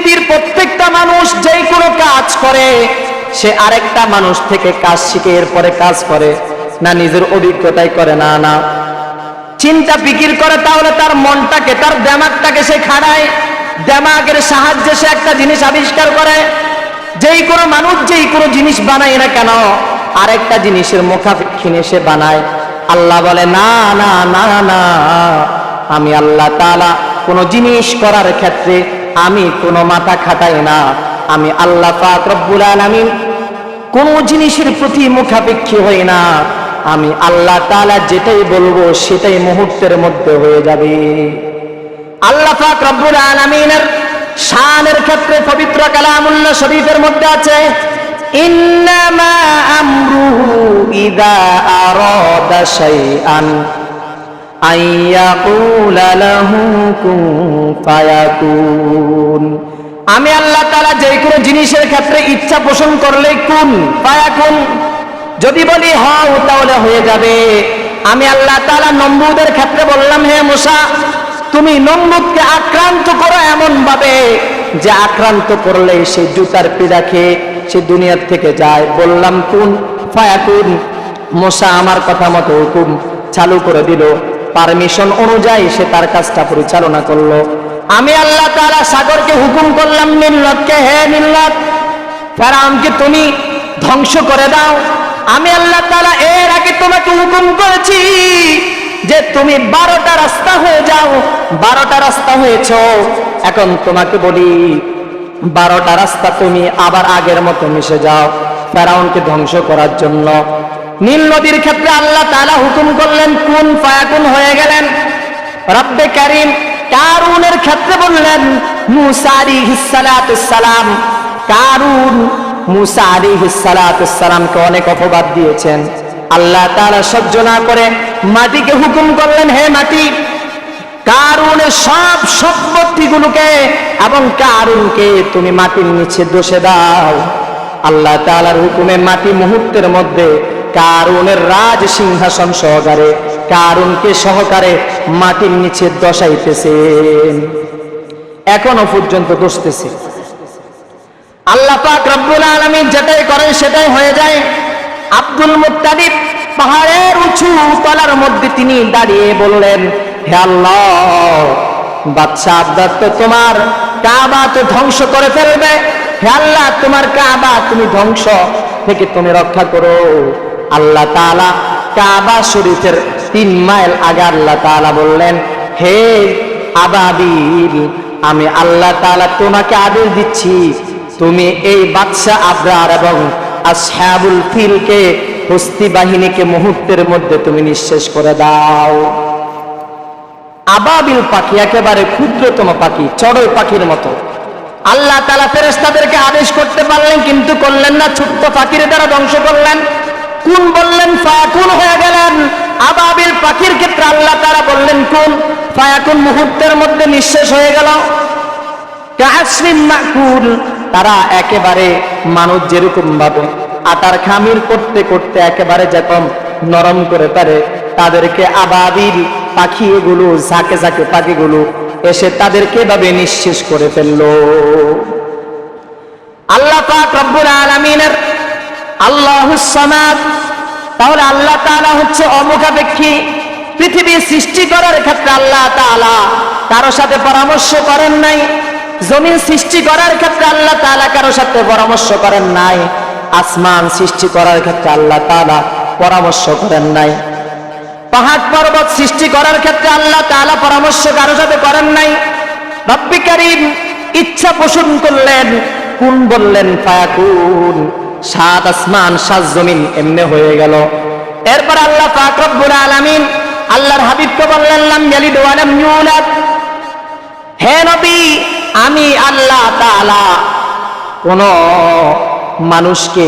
পৃথিবীর প্রত্যেকটা মানুষ যেই কোনো কাজ করে, সে আরেকটা মানুষ থেকে কাজ শিখে এরপরে কাজ করে, না নিজের অভিজ্ঞতায় করে, না না। চিন্তা, ফিকির করে, তাহলে তার মনটাকে, তার দেমাগটাকে সে খাড়ায় দেমাগের সাহায্যে সে একটা জিনিস আবিষ্কার করে। যেই কোনো মানুষ যেই কোনো জিনিস বানায় না কেন, আরেকটা জিনিসের মুখাপেক্ষিনে সে বানায়। আল্লাহ বলে, না না না না, আমি আল্লাহ তাআলা কোনো জিনিস করার ক্ষেত্রে আমি কোনো মাথা খাটাই না। আমি আল্লাহ পাক রব্বুল আলামিন কোনো জিনিসের প্রতি মুখাপেক্ষী হই না। আমি আল্লাহ তাআলা যেটাই বলব সেটাই মুহূর্তের মধ্যে হয়ে যাবে। আল্লাহ পাক রব্বুল আলামিনের শানের ক্ষেত্রে পবিত্র কালামুল্লাহ শরীফের মধ্যে আছে, ইন্নামা আমরুহু ইদা আরাদা শাইআন। আমি আল্লাহ তাআলা যে কোনো জিনিসের ক্ষেত্রে ইচ্ছা পোষণ করলে কুন ফায়াকুন। যদি বলি হও তাহলে হয়ে যাবে। আমি আল্লাহ তাআলা নম্বুদের ক্ষেত্রে বললাম, হে মুসা, তুমি নমরুদকে আক্রান্ত করো এমন ভাবে যে আক্রান্ত করলে সে জুতার পিড়া খেয়ে সে দুনিয়ার থেকে যায়। বললাম, কুন ফায়াকুন। মোসা আমার কথা মতো হুকুম চালু করে দিল। পারমিশন অনুযায়ী সে তার কাজটা পরিচালনা করল। আমি আল্লাহ তাআলা সাগরকে হুকুম করলাম নীলনদকে হে নীলনদ ফেরাউনকে তুমি ধ্বংস করে দাও। আমি আল্লাহ তাআলা এর আগে তোমাকে হুকুম করেছি যে তুমি বারোটা রাস্তা হয়ে যাও। বারোটা রাস্তা হয়েছ, এখন তোমাকে বলি, বারোটা রাস্তা তুমি আবার আগের মতো মিশে যাও, ফেরাউনকে ধ্বংস করার জন্য। নীল নদীর ক্ষেত্রে আল্লাহ তাআলা হুকুম করলেন, কোন ফায়াকুন হয়ে গেলেন। রব্বে কারিম কারুনের ক্ষেত্রে বললেন, মুসা আলাইহিস সালাম। কারুন মুসা আলাইহিস সালামকে অনেক অপবাদ দিয়েছেন। আল্লাহ তাআলা সহ্য না করে মাটিকে হুকুম করলেন, হে মাটি, কারুনের সব সম্পত্তিগুলোকে এবং কারুনকে তুমি মাটির নিচে দোষে দাও। আল্লাহ তাআলার হুকুমে মাটি মুহূর্তের মধ্যে কারুনের রাজ সিংহাসন সহকারে, কারুনকে সহকারে মাটির নিচে দশাইতেছেন এখনও পর্যন্ত দোষতেছে। আল্লাহ পাক রব্বুল আলামিন যেটাই করেন সেটাই হয়ে যায়। আব্দুল মুত্তালিব পাহাড়ের উঁচু তলার মধ্যে তিনি দাঁড়িয়ে বললেন, হে আল্লাহ আব্দার তো তোমার কাবা তো ধ্বংস করে ফেলবে। হে আল্লাহ, তোমার কাবা তুমি ধ্বংস থেকে তুমি রক্ষা করো। আল্লাহ তাআলা কাবা শরীফের তিন মাইল আগে আল্লাহ তাআলা বললেন, হে আবাবিল, আমি আল্লাহ তাআলা তোমাকে আদেশ দিচ্ছি, তুমি এই বাদশা আবরার এবং আসহাবুল ফিলকে, হস্তি বাহিনীকে মুহূর্তের মধ্যে তুমি নিঃশেষ করে দাও। আবাবিল পাখি একেবারে ক্ষুদ্রতম পাখি, চড়ই পাখির মতো। আল্লাহ তালা ফেরেস্তাদেরকে আদেশ করতে পারলেন, কিন্তু করলেন না, ছোট্ট পাখির দ্বারা ধ্বংস করলেন। কোন বললেন, ফায়াকুন হয়ে গেলেন। আবাবিল পাখির ক্ষেত্রে আল্লাহ তারা বললেন কোন ফায়াকুন মুহূর্তের মধ্যে নিঃশেষ হয়ে গেল। তারা একেবারে মানুষ যেরকম ভাবে আটার খামির করতে করতে একেবারে যখন নরম করে পারে তাদেরকে আবাবিল পাখি এগুলো ঝাঁকে ঝাঁকে পাখিগুলো এসে তাদেরকে এভাবে নিঃশেষ করে ফেলল। আল্লাহ পাক রব্বুল আলামিনের তাহলে আল্লাহ তাআলা হচ্ছে অমুখাপেক্ষী পৃথিবী সৃষ্টি করার ক্ষেত্রে আল্লাহ তাআলা। কারও সাথে পরামর্শ করেন নাই, জমিন সৃষ্টি করার ক্ষেত্রে আল্লাহ তাআলা, কারও সাথে পরামর্শ করেন নাই, আসমান সৃষ্টি করার ক্ষেত্রে আল্লাহ তাআলা পরামর্শ করেন নাই। পাহাড় পর্বত সৃষ্টি করার ক্ষেত্রে আল্লাহ তাআলা পরামর্শ কারও সাথে করেন নাই। রব্বি ইচ্ছা পোষণ করলেন, কোন বললেন, ফায়াকুন। সাত আসমান, সাত জমিন এমনি হয়ে গেল। এরপর আল্লাহ পাক রব্বুল আলামিন আল্লাহর হাবিবকে বললেন, লাম ইয়ালিদ ওয়া হে নবী, আমি আল্লাহ তাআলা কোন মানুষকে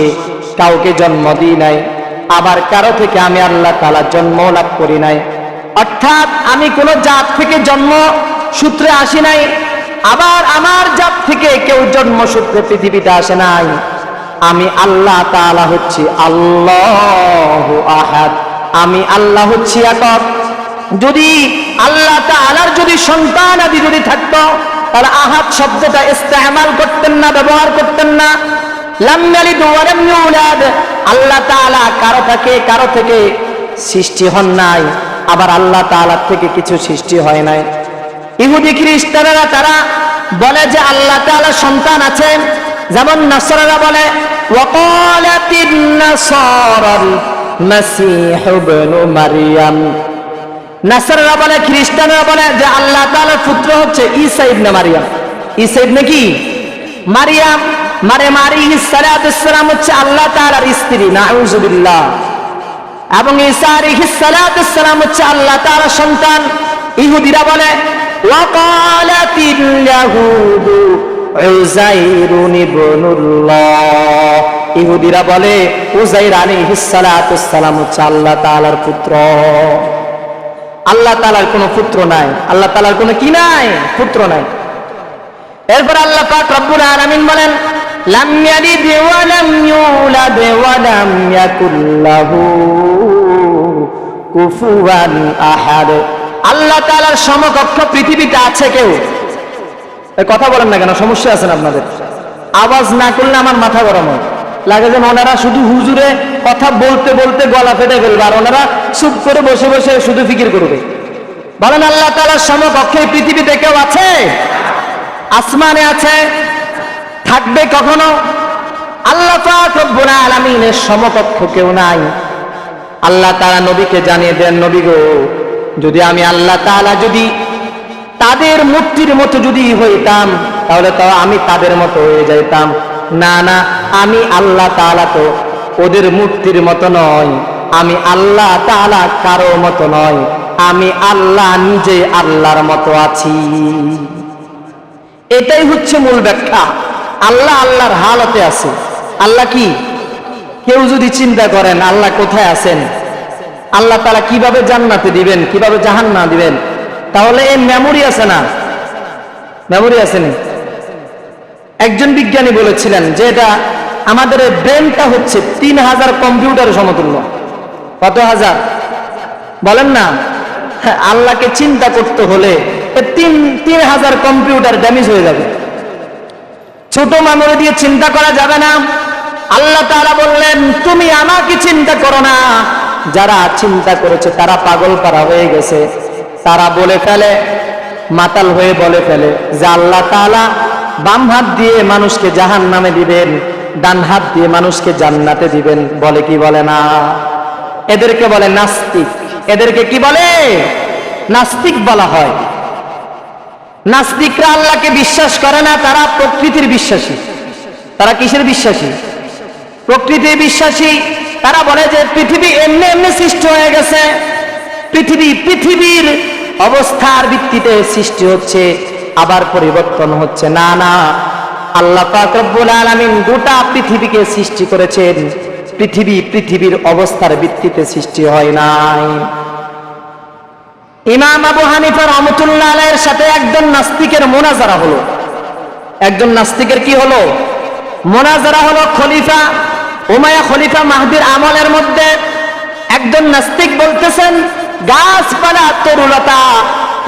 কাউকে জন্ম দিই নাই, আবার কারও থেকে আমি আল্লাহ তাআলা জন্ম লাভ করি নাই। অর্থাৎ আমি কোন জাত থেকে জন্ম সূত্রে আসি নাই, আবার আমার জাত থেকে কেউ জন্ম সূত্রে পৃথিবীতে আসে নাই। আমি আল্লাহ তাআলা হচ্ছি আল্লাহ আহাদ। আমি আল্লাহ হচ্ছি একক। যদি আল্লাহ তাআলার যদি সন্তান আদি যদি থাকতো, তাহলে আহাদ শব্দটা ইস্তেমাল করতেন না, ব্যবহার করতেন না। আল্লাহ তাআলা কারও থেকে কারও থেকে সৃষ্টি হন নাই, আবার আল্লাহ তাআলার থেকে কিছু সৃষ্টি হয় নাই। ইহুদি খ্রিস্টানেরা তারা বলে যে আল্লাহ তাআলা সন্তান আছেন যেমন নাসরারা বলে ওয়াকালাতিন নাসারাল মাসীহ ইবনু মারইয়াম নাসাররা বলে, খ্রিস্টানরা বলে যে আল্লাহ তাআলার পুত্র হচ্ছে ঈসা ইবনে মারিয়াম। ঈসা ইবনে কি? মারিয়াম। মারে মারি সালাম হচ্ছে আল্লাহ তাআলার স্ত্রী নাউজুবিল্লাহ এবং ঈসা আলাইহিস সালাম হচ্ছে আল্লাহ তাআলার সন্তান। ইহুদিরা বলে ওয়াকালাতিল ইয়াহুদু ইহুদিরা বলে উযাইর আলাইহিস সালাম হচ্ছে আল্লাহ তাআলার পুত্র। আল্লাহ তালার কোনো পুত্র নাই। আল্লাহ তালার কোনো কি নাই? পুত্র নাই। এরপর আল্লাহ পাক রব্বুল আলামিন বলেন, লাম ইয়ালিদ ওয়া লাম ইউলাদ ওয়া লাম ইয়াকুল লাহু কুফুয়ান আহাদ। আল্লাহ তাআলার সমকক্ষ পৃথিবীতে আছে কেউ? কথা বলেন না কেন, সমস্যা আছেন আপনাদের? আওয়াজ না করলে আমার মাথা গরম হয়। লাগে যে ওনারা শুধু হুজুরে কথা বলতে বলতে গলা ফেটে ফেলবে আর ওনারা চুপ করে বসে বসে শুধু ফিকির করবে। বলেন, আল্লাহ তালার সমকক্ষে পৃথিবীতে কেউ আছে? আসমানে আছে? থাকবে কখনো? আল্লাহ আলামিনের সমকক্ষ কেউ নাই। আল্লাহ তাআলা নবীকে জানিয়ে দেন, নবী গো, যদি আমি আল্লাহ তাআলা যদি তাদের মূর্তির মতো যদি হইতাম, তাহলে তো আমি তাদের মতো হয়ে যাইতাম। না না, আমি আল্লাহ তাআলা তো ওদের মূর্তির মতো নয় আমি আল্লাহ তাআলা কারও মতো নয় আমি আল্লাহ নিজে আল্লাহর মতো আছি। এটাই হচ্ছে মূল ব্যাখ্যা। আল্লাহ আল্লাহর হালতে আছে। আল্লাহ কি? কেউ যদি চিন্তা করেন, আল্লাহ কোথায় আছেন? আল্লাহ তালা কীভাবে জান্নাতে দিবেন, কীভাবে জাহান্না দিবেন? তাহলে এই মেমোরি আছে না? মেমোরি আছে নি? একজন বিজ্ঞানী বলেছিলেন যে এটা আমাদের ব্রেনটা হচ্ছে তিন হাজার কম্পিউটারের সমতুল্য। কত হাজার? বলেন না। হ্যাঁ, আল্লাহকে চিন্তা করতে হলে তিন তিন হাজার কম্পিউটার ড্যামেজ হয়ে যাবে। ছোট মেমোরি দিয়ে চিন্তা করা যাবে না। আল্লাহ তারা বললেন তুমি আমাকে চিন্তা করো না। যারা চিন্তা করেছে তারা পাগল পারা হয়ে গেছে। তারা বলে ফেলে, মাতাল হয়ে বলে ফেলে যে আল্লাহ তাআলা বাম হাত দিয়ে মানুষকে জাহান নামে দিবেন, ডান হাত দিয়ে মানুষকে জান্নাতে দিবেন। বলে কি বলে না? এদেরকে বলে নাস্তিক। এদেরকে কি বলে? নাস্তিক বলা হয়। নাস্তিকরা আল্লাহকে বিশ্বাস করে না, তারা প্রকৃতির বিশ্বাসী। তারা কিসের বিশ্বাসী? প্রকৃতির বিশ্বাসী। তারা বলে যে পৃথিবী এমনি এমনি সৃষ্টি হয়ে গেছে। পৃথিবী, পৃথিবীর অবস্থার ভিত্তিতে সৃষ্টি হচ্ছে, আবার পরিবর্তন হচ্ছে। না না, আল্লাহ রব্বুল আলামিন গোটা পৃথিবীকে সৃষ্টি করেছেন। পৃথিবী পৃথিবীর অবস্থার ভিত্তিতে সৃষ্টি হয় নাই। ইমাম আবু হানিফা রহমতুল্লাহ আলাইয়ের সাথে একজন নাস্তিকের মোনাজারা হলো। একজন নাস্তিকের কি হলো? মোনাজারা হলো খলিফা উমায়া খলিফা মাহদির আমলের মধ্যে একজন নাস্তিক বলতেছেন গাছপালা, তরুলতা,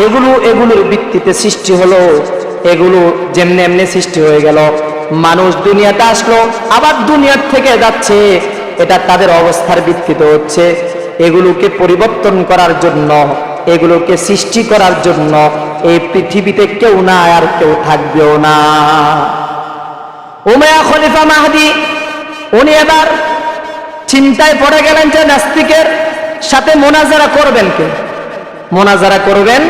এগুলো, এগুলোর ভিত্তিতে সৃষ্টি হলো। এগুলো যেমনি এমনি সৃষ্টি হয়ে গেল। মানুষ দুনিয়াতে আসলো, আবার দুনিয়ার থেকে যাচ্ছে। এটা তাদের অবস্থার ভিত্তিতে হচ্ছে। এগুলোকে পরিবর্তন করার জন্য, এগুলোকে সৃষ্টি করার জন্য এই পৃথিবীতে কেউ না আর কেউ থাকবেও না। উমায়া খলিফা মাহাদি, উনি এবার চিন্তায় পড়ে গেলেন যে নাস্তিকের সাথে মোনাজারা করবেন কে? মোনাজারা করবেন?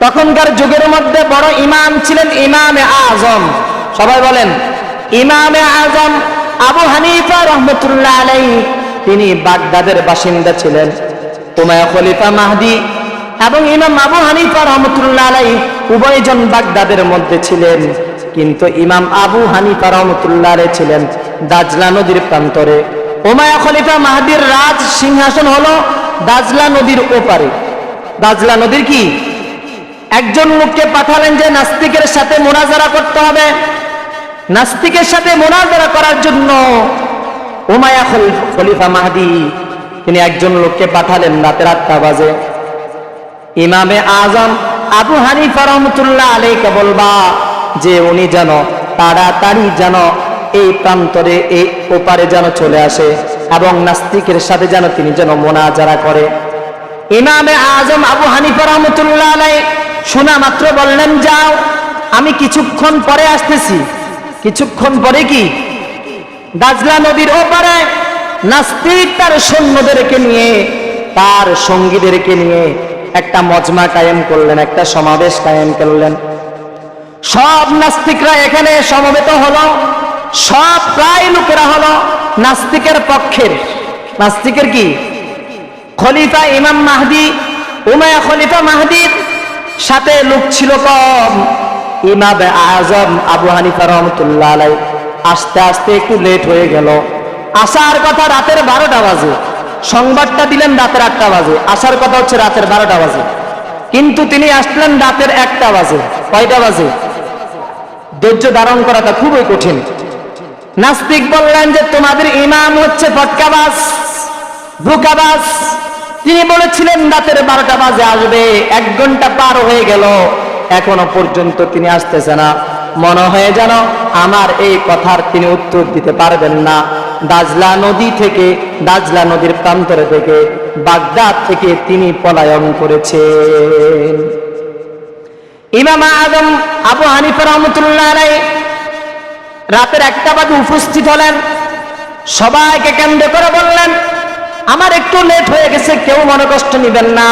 তখনকার যুগের মধ্যে বড় ইমাম ছিলেন ইমামে আজম। সবাই বলেন, ইমামে আজম আবু হানিফা রহমতুল্লাহ আলাই তিনি বাগদাদের বাসিন্দা ছিলেন। উমায়া খলিফা মাহদি এবং ইমাম আবু হানিফা রহমতুল্লাহ আলাই উভয়জন বাগদাদের মধ্যে ছিলেন। কিন্তু ইমাম আবু হানিফা রহমতুল্লাহ আলাই ছিলেন দাজলা নদীর প্রান্তরে। উমায়া খলিফা মাহদির রাজ সিংহাসন হলো দাজলা নদীর ওপারে। দাজলা নদীর কি? একজন লোককে পাঠালেন যে নাস্তিকের সাথে মোনাজারা করতে হবে। নাস্তিকের সাথে মোনাজারা করার জন্য উমায়া খলিফ- মাহাদি, তিনি একজন লোককে পাঠালেন রাতের আটটা বাজে। ইমামে আজম আবু হানিফা রহমতুল্লাহ আলাইকে বলবা যে উনি যেন তাড়াতাড়ি যেন এই প্রান্তরে এই ওপারে যেন চলে আসে এবং নাস্তিকের সাথে যেন তিনি যেন মোনাজারা করে। ইমামে আজম আবু হানিফা রহমতুল্লাহ আলাই শোনা মাত্র বললেন, যাও, আমি কিছুক্ষণ পরে আসতেছি। কিছুক্ষণ পরে কি? দাজলা নদীর ওপারে নাস্তিক তার সৈন্যদেরকে নিয়ে, তার সঙ্গীদেরকে নিয়ে একটা মজমা কায়েম করলেন, একটা সমাবেশ কায়েম করলেন। সব নাস্তিকরা এখানে সমবেত হলো। সব প্রায় লোকেরা হলো নাস্তিকের পক্ষের। নাস্তিকের কি? খলিফা ইমাম মাহদি, উমায়া খলিফা মাহদির সাথে লোক ছিল কম। ইমাম আজম আবু হানিফা রহমতুল্লাহ আলাই আস্তে আস্তে একটু লেট হয়ে গেল। আসার কথা রাতের বারোটা বাজে। সংবাদটা দিলেন রাতের আটটা বাজে। আসার কথা হচ্ছে রাতের বারোটা বাজে। কিন্তু তিনি আসলেন রাতের একটা বাজে। কয়টা বাজে? ধৈর্য ধারণ করাটা খুবই কঠিন। নাস্তিক বললেন যে, তোমাদের ইমাম হচ্ছে ফটকাবাস ধোকাবাস তিনি বলেছিলেন, রাতের বারোটা বাজে আসবে, এক ঘণ্টা পার হয়ে গেল। এখনও পর্যন্ত তিনি আসতেছে না। মনে হয় যেন আমার এই কথার তিনি উত্তর দিতে পারবেন না। দাজলা নদী থেকে, দাজলা নদীর প্রান্তরে থেকে, বাগদাদ থেকে তিনি পলায়ন করেছেন। ইমাম আদম, আবু হানিফা রহমতুল্লাহ আলাই রাতের একটা বাজে উপস্থিত হলেন। সবাইকে কেন্দ্র করে বললেন, আমার একটু লেট হয়ে গেছে, কেউ মনে কষ্ট নিবেন না।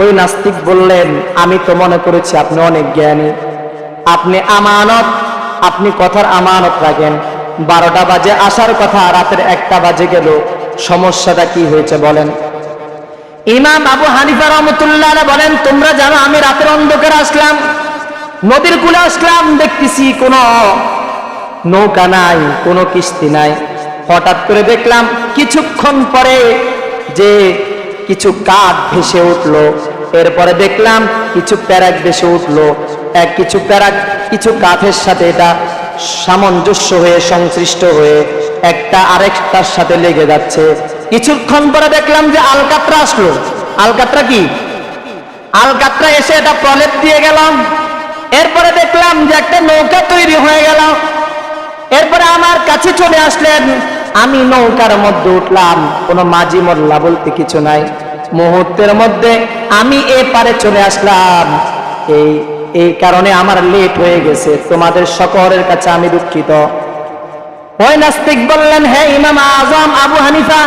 ওই নাস্তিক বললেন, আমি তো মনে করেছি আপনি অনেক জ্ঞানী। আপনি আমানত, আপনি কথার আমানত রাখেন। বারোটা বাজে আসার কথা, রাতের একটা বাজে গেল। সমস্যাটা কি হয়েছে বলেন। ইমাম আবু হানিফা রহমতুল্লাহ বলেন, তোমরা জানো, আমি রাতের অন্ধকারে আসলাম। নদীর কুলে আসলাম, দেখতেছি কোনো নৌকা নাই, কোনো কিস্তি নাই। হঠাৎ করে দেখলাম কিছুক্ষণ পরে যে কিছু কাঠ ভেসে উঠল। এরপরে দেখলাম কিছু প্যারাক ভেসে উঠল। এক কিছু প্যারাক, কিছু কাঠের সাথে এটা সামঞ্জস্য হয়ে, সংশ্লিষ্ট হয়ে একটা আরেকটার সাথে লেগে যাচ্ছে। কিছুক্ষণ পরে দেখলাম যে আলকাত্রা আসলো। আলকাত্রা কি? আলকাত্রা এসে এটা প্রলেপ দিয়ে গেলাম। এরপরে দেখলাম যে একটা নৌকা তৈরি হয়ে গেল। এরপরে আমার কাছে চলে আসলেন। আমি নৌকার মধ্যে উঠলাম। কোনো মাঝি মোল্লা বলতে কিছু নাই। মুহূর্তের মধ্যে আমি এ পারে চলে আসলাম। এই এই কারণে আমার লেট হয়ে গেছে। তোমাদের সকলের কাছে আমি দুঃখিত। ওই নাস্তিক বললেন, হে ইমাম আজম আবু হানিফা,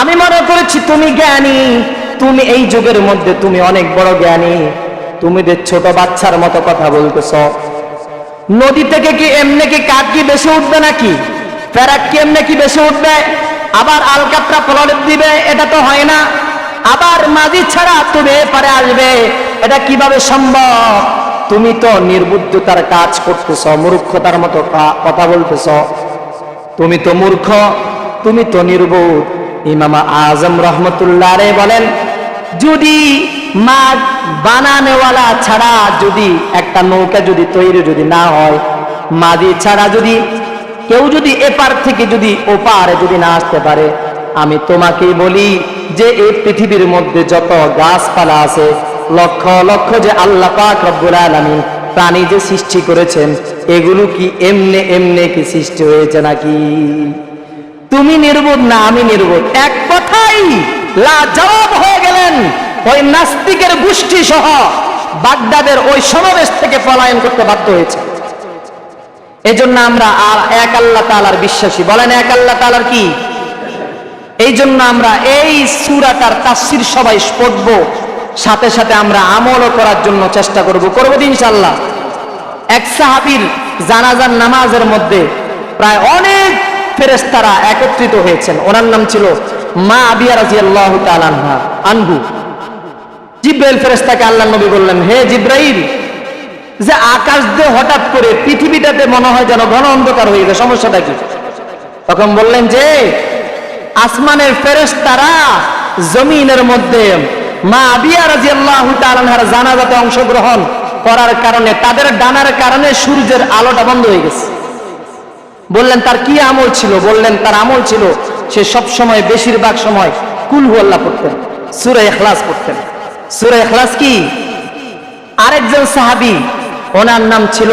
আমি মনে করেছি তুমি জ্ঞানী। তুমি এই যুগের মধ্যে তুমি অনেক বড় জ্ঞানী। তুমি ছোট বাচ্চার মতো কথা বলতেছ নদী থেকে কি এমনি কি কাঠ কি বেশি উঠবে নাকি? ফেরাক কি এমনি কি বেশি উঠবে? আবার আলকাত্রা প্রলট দিবে, এটা তো হয় না। আবার মাঝি ছাড়া তুমি এপারে আসবে, এটা কীভাবে সম্ভব? তুমি তো নির্বুদ্ধতার কাজ করতেছ, মূর্খতার মতো কথা বলতেছ। তুমি তো মূর্খ, তুমি তো নির্বোধ। ইমামা আজম রহমতুল্লাহ বলেন, যদি মাঠ বানানেওয়ালা ছাড়া যদি একটা নৌকা যদি তৈরি যদি না হয়, মাঝি ছাড়া যদি, কেউ যদি এপার থেকে যদি ওপারে যদি না আসতে পারে, আমি তোমাকেই বলি যে এই পৃথিবীর মধ্যে যত গাছপালা আছে, লক্ষ লক্ষ যে আল্লাহ পাক রব্বুল আলামিন প্রাণী যে সৃষ্টি করেছেন, এগুলো কি এমনে এমনে কি সৃষ্টি হয়েছে নাকি? তুমি নির্বোধ না আমি নির্বোধ। এক কথাই লা লাজবাব হয়ে গেলেন। ওই নাস্তিকের গোষ্ঠী সহ বাগদাদের ওই সমাবেশ থেকে পলায়ন করতে বাধ্য হয়েছে। এজন্য আমরা আর এক আল্লাহ তালার বিশ্বাসী। বলেন এক আল্লাহ তালার কি? এই জন্য আমরা এই সুরাটার তাফসির সবাই পড়ব। সাথে সাথে আমরা আমলও করার জন্য চেষ্টা করব। করব ইনশাল্লাহ এক সাহাবির জানাজার নামাজের মধ্যে প্রায় অনেক ফেরেস্তারা একত্রিত হয়েছেন। ওনার নাম ছিল মা আবিয়া রাজি আল্লাহ তালানহা আনহু। জিব্রাইল ফেরেস্তাকে আল্লাহ নবী বললেন, হে জিব্রাইল, যে আকাশ দিয়ে হঠাৎ করে পৃথিবীটাতে মনে হয় যেন ঘন অন্ধকার হয়ে গেছে, সমস্যাটা কি? তখন বললেন যে, আসমানের ফেরেশতারা জমিনের মধ্যে মা আবিয়া রাজি আল্লাহ তালানহার জানাজাতে অংশগ্রহণ করার কারণে, তাদের ডানার কারণে সূর্যের আলোটা বন্ধ হয়ে গেছে। বললেন, তার কি আমল ছিল? বললেন, তার আমল ছিল সে সব সময় বেশিরভাগ সময় কুল আল্লাহ পড়তেন, সুরে এখলাস পড়তেন। সুরে এখলাস কি? আরেকজন সাহাবি, ওনার নাম ছিল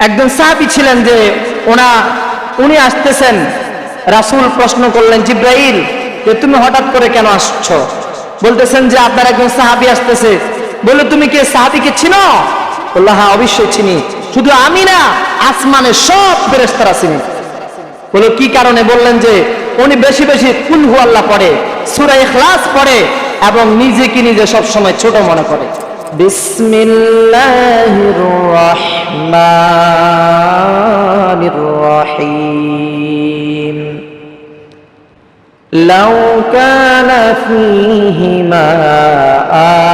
একজন সাহাবি ছিলেন যে ওনা, উনি আসতেছেন, রাসূল প্রশ্ন করলেন, জিব্রাইল, যে তুমি হঠাৎ করে কেন আসছো? বলতেছেন যে, আপনার একজন সাহাবি আসতেছে। বলে তুমি কে? সাহাবিকে চিনো? বলল হ্যাঁ অবশ্যই চিনি। শুধু আমি না, আসমানের সব ফেরেস্তারা চিনি। বলো কি কারণে? বললেন যে উনি বেশি বেশি কুলহু আল্লাহ পড়ে, সুরা খ্লাস পড়ে এবং নিজেকে নিজে সবসময় ছোট মনে করে। বিসমিল্লাহির রহমানির রহিম। লাউ কানা ফীহিমা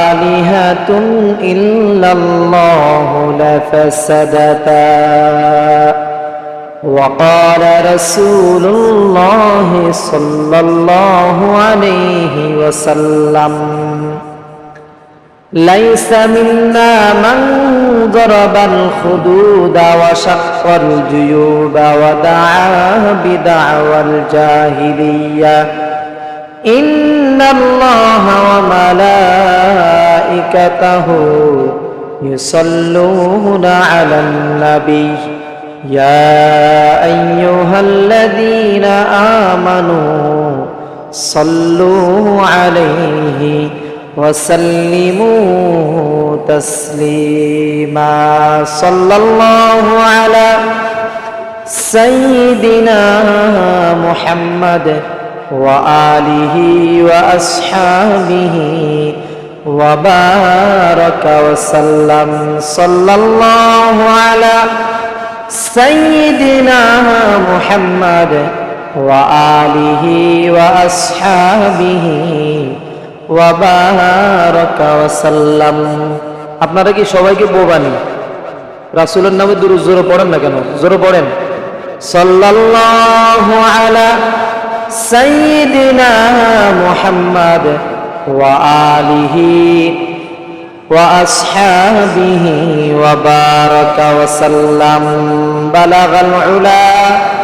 আলিহাতুন وقال رسول الله صلى الله عليه وسلم ليس منا من ضرب الخدود وشق الجيوب ودعا بدعوى الجاهلية إن الله وملائكته يصلون على النبي يا أيها الذين آمنوا صلوا عليه وسلموا تسليما. صلى الله على سيدنا محمد وآله وأصحابه وبارك وسلم. صلى الله على سيدنا محمد وآله وأصحابه وبارك وسلم আপনারা কি সবাইকে বোবানি রাসূলের নামে দুরূদ জোরে পড়েন না কেন জোরে পড়েন সাল্লাল্লাহু আলা সাইয়্যিদিনা মুহাম্মদ ওয়া আলিহি وأصحابه وبارك وسلم. بلغ العلا